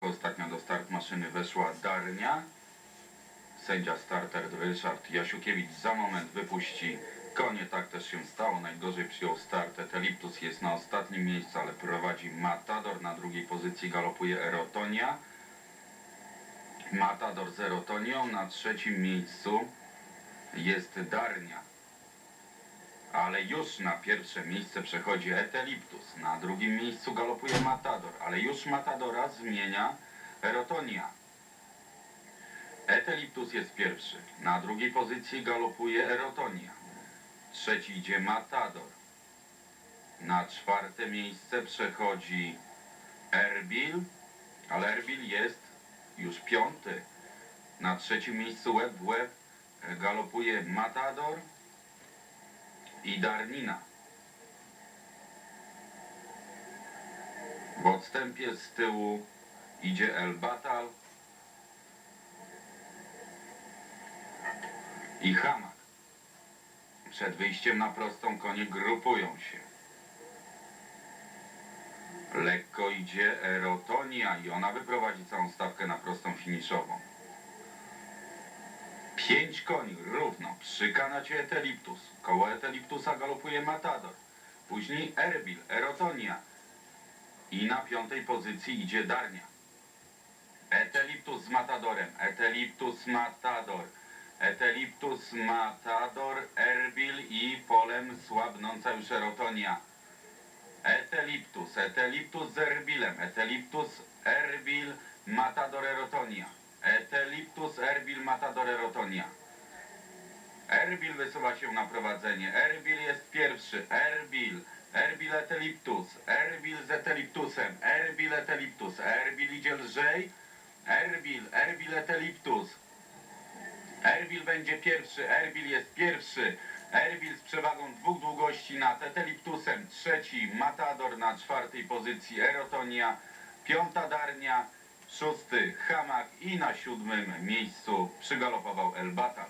Ostatnio do start maszyny weszła Darnia. Sędzia starter Ryszard Jasiukiewicz za moment wypuści konie. Tak też się stało. Najgorzej przyjął start. Eteliptus jest na ostatnim miejscu, ale prowadzi Matador. Na drugiej pozycji galopuje Erotonia. Matador z Erotonią. Na trzecim miejscu jest Darnia. Ale już na pierwsze miejsce przechodzi Eteliptus. Na drugim miejscu galopuje Matador, ale już Matadora zmienia Erotonia. Eteliptus jest pierwszy. Na drugiej pozycji galopuje Erotonia. Trzeci idzie Matador. Na czwarte miejsce przechodzi Erbil, ale Erbil jest już piąty. Na trzecim miejscu Web w Web galopuje Matador i Darnina. W odstępie z tyłu idzie El Batal i Hamak. Przed wyjściem na prostą konie grupują się. Lekko idzie Erotonia i ona wyprowadzi całą stawkę na prostą finiszową. Pięć koni równo przy kanacie Eteliptus. Koło Eteliptusa galopuje Matador. Później Erbil, Erotonia. I na piątej pozycji idzie Darnia. Eteliptus z Matadorem. Eteliptus Matador. Eteliptus Matador, Erbil i polem słabnąca już Erotonia. Eteliptus, Eteliptus z Erbilem. Eteliptus, Erbil, Matador, Erotonia. Eteliptus, Erbil, Matador, Erotonia. Erbil wysuwa się na prowadzenie. Erbil jest pierwszy. Erbil. Erbil Eteliptus. Erbil z Eteliptusem. Erbil Eteliptus. Erbil idzie lżej. Erbil. Erbil Eteliptus. Erbil będzie pierwszy. Erbil jest pierwszy. Erbil z przewagą dwóch długości nad Eteliptusem. Trzeci Matador na czwartej pozycji Erotonia. Piąta Darnia. Szósty Hamak i na siódmym miejscu przygalopował El Batal.